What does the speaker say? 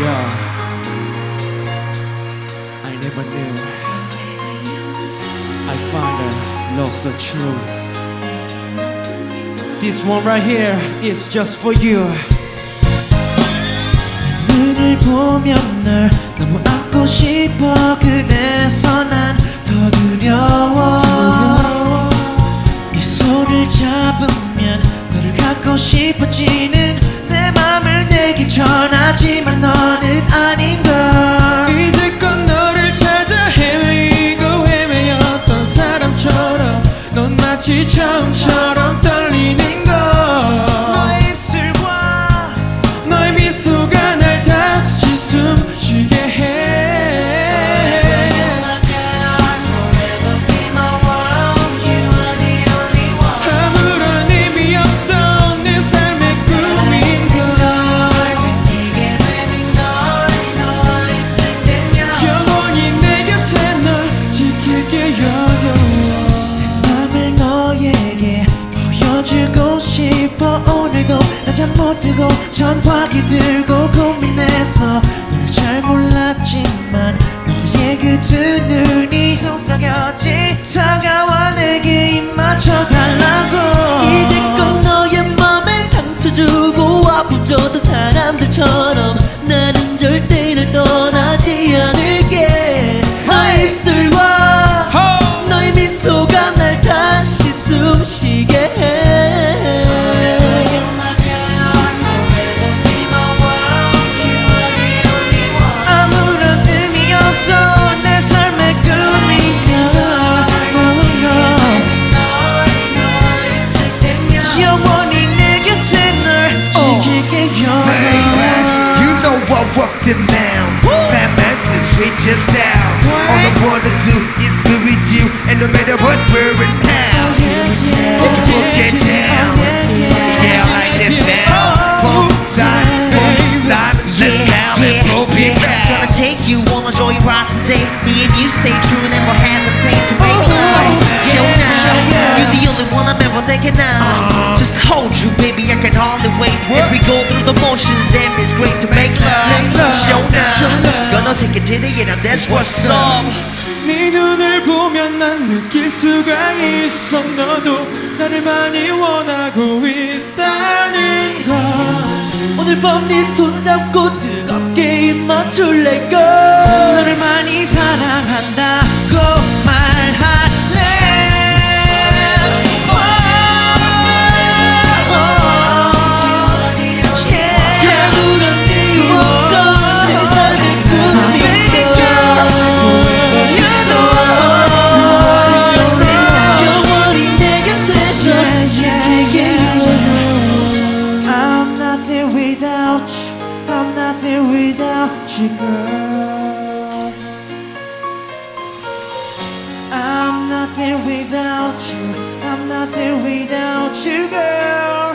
Yeah. I never knew. I found a love so true. This one right here is just for you. 눈을 보면 널 너무 안고 싶어 그래서 난더 두려워 네 손을 잡으면 너를 갖고 싶어지는 내 맘을 내게 전하지만 마치 처음처럼 떨리는 걸 너의 입술과 너의 미소가 날 다시 숨쉬게 해. 아무런 의미 없던 내 삶의 꿈인 걸. 영원히 내 곁에 널 지킬게 여 들고 전화기 들고 고민해서 널 잘 몰랐지만 너의 그 두 눈이 속삭였지. 다가와 내게 입 맞춰달라고. 이제껏 너의 맘에 상처 주고 아픔 줬던 사람들처럼 나는 절대 널 떠나지 않을 The now. Batman to switch up style. All I wanna do is be with you, and no matter what we're in town. Oh, if the girls get oh, down, yeah, I like this sound. Boom time, boom time, let's now let's move it Gonna take you on a joyride today. Me and you stay true, never hesitate to make oh, love. Show now, you're the only one I'm ever thinking of. Uh-huh. Just hold you, baby, I can hardly wait. As we go through the motions, end, and that's what's up. 네 눈을 보면 난 느낄 수가 있어 너도 나를 많이 원하고 있다는 걸 오늘 밤 네 손잡고 without you. I'm nothing without you, girl. I'm nothing without you. I'm nothing without you, girl.